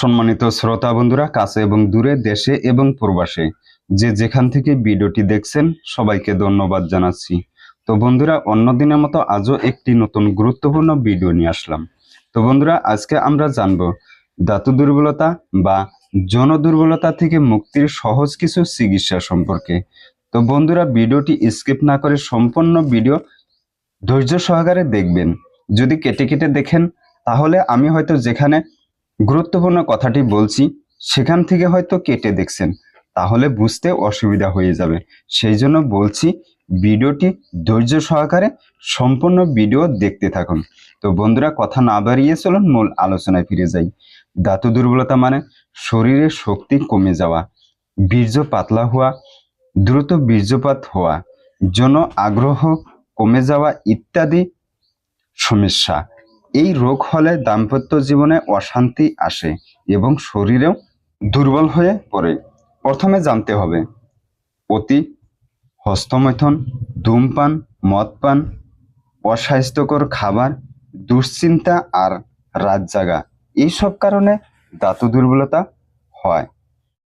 সম্মানিত শ্রোতা বন্ধুরা, কাছে এবং দূরে, দেশে এবং প্রবাসে, যে যেখান থেকে ভিডিওটি দেখছেন, সবাইকে ধন্যবাদ জানাচ্ছি। তো বন্ধুরা অন্যদিনের মতো আজও একটি নতুন গুরুত্বপূর্ণ ভিডিও নিয়ে আসলাম। তো বন্ধুরা, আজকে আমরা জানব, ধাতু দুর্বলতা বা জন দুর্বলতা থেকে মুক্তির সহজ কিছু চিকিৎসা সম্পর্কে। তো বন্ধুরা, ভিডিওটি স্কিপ না করে সম্পূর্ণ ভিডিও ধৈর্য সহকারে দেখবেন। যদি কেটে কেটে দেখেন, তাহলে আমি হয়তো যেখানে গুরুত্বপূর্ণ কথাটি বলছি, সেখান থেকে হয়তো কেটে দেখছেন, তাহলে বুঝতে অসুবিধা হয়ে যাবে। সেই জন্য বলছি, ভিডিওটি ধৈর্য সহকারে সম্পূর্ণ ভিডিও দেখতে থাকুন। তো বন্ধুরা, কথা না বাড়িয়ে চলুন, মূল আলোচনায় ফিরে যাই। ধাতু দুর্বলতা মানে শরীরের শক্তি কমে যাওয়া, বীর্য পাতলা হওয়া, দ্রুত বীর্যপাত হওয়া জন আগ্রহ কমে যাওয়া ইত্যাদি সমস্যা। এই রোগ হলে দাম্পত্য জীবনে অশান্তি আসে এবং শরীরেও দুর্বল হয়ে পড়ে। প্রথমে জানতে হবে, অতি হস্তমৈথন, ধূমপান, মদপান, অস্বাস্থ্যকর খাবার, দুশ্চিন্তা আর রাত জাগা, এইসব কারণে ধাতু দুর্বলতা হয়।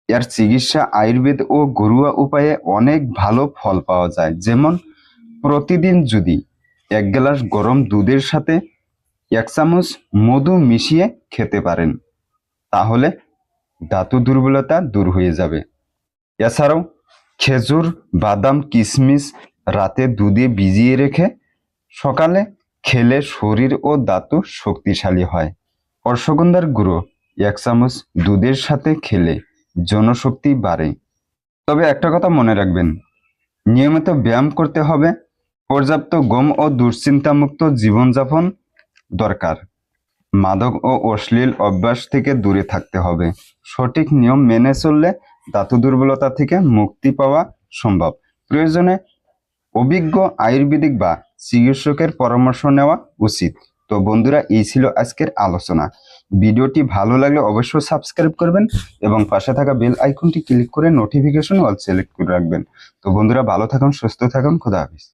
এর চিকিৎসা আয়ুর্বেদ ও ঘরোয়া উপায়ে অনেক ভালো ফল পাওয়া যায়। যেমন, প্রতিদিন যদি এক গ্লাস গরম দুধের সাথে এক চামচ মধু মিশিয়ে খেতে পারেন। তাহলে ধাতু দুর্বলতা দূর হয়ে যাবে। এছাড়াও খেজুর, বাদাম কিশমিশ রাতে দুধে ভিজিয়ে রেখে সকালে খেলে শরীর ও দাঁতু শক্তিশালী হয়। অশ্বগন্ধার গুঁড়ো এক চামচ দুধের সাথে খেলে জনশক্তি বাড়ে। তবে একটা কথা মনে রাখবেন, নিয়মিত ব্যায়াম করতে হবে। পর্যাপ্ত গম ও দুশ্চিন্তামুক্ত জীবনযাপন দরকার। মাদক ও অশ্লীল অভ্যাস থেকে দূরে থাকতে হবে। সঠিক নিয়ম মেনে চললে ধাতু দুর্বলতা থেকে মুক্তি পাওয়া সম্ভব। প্রয়োজনে অভিজ্ঞ আয়ুর্বেদিক বা চিকিৎসকের পরামর্শ নেওয়া উচিত। তো বন্ধুরা, এই ছিল আজকের আলোচনা। ভিডিওটি ভালো লাগলে অবশ্যই সাবস্ক্রাইব করবেন এবং পাশে থাকা বেল আইকনটি ক্লিক করে নোটিফিকেশন অল সিলেক্ট করে রাখবেন। তো বন্ধুরা, ভালো থাকুন, সুস্থ থাকুন, খোদা হাফিজ।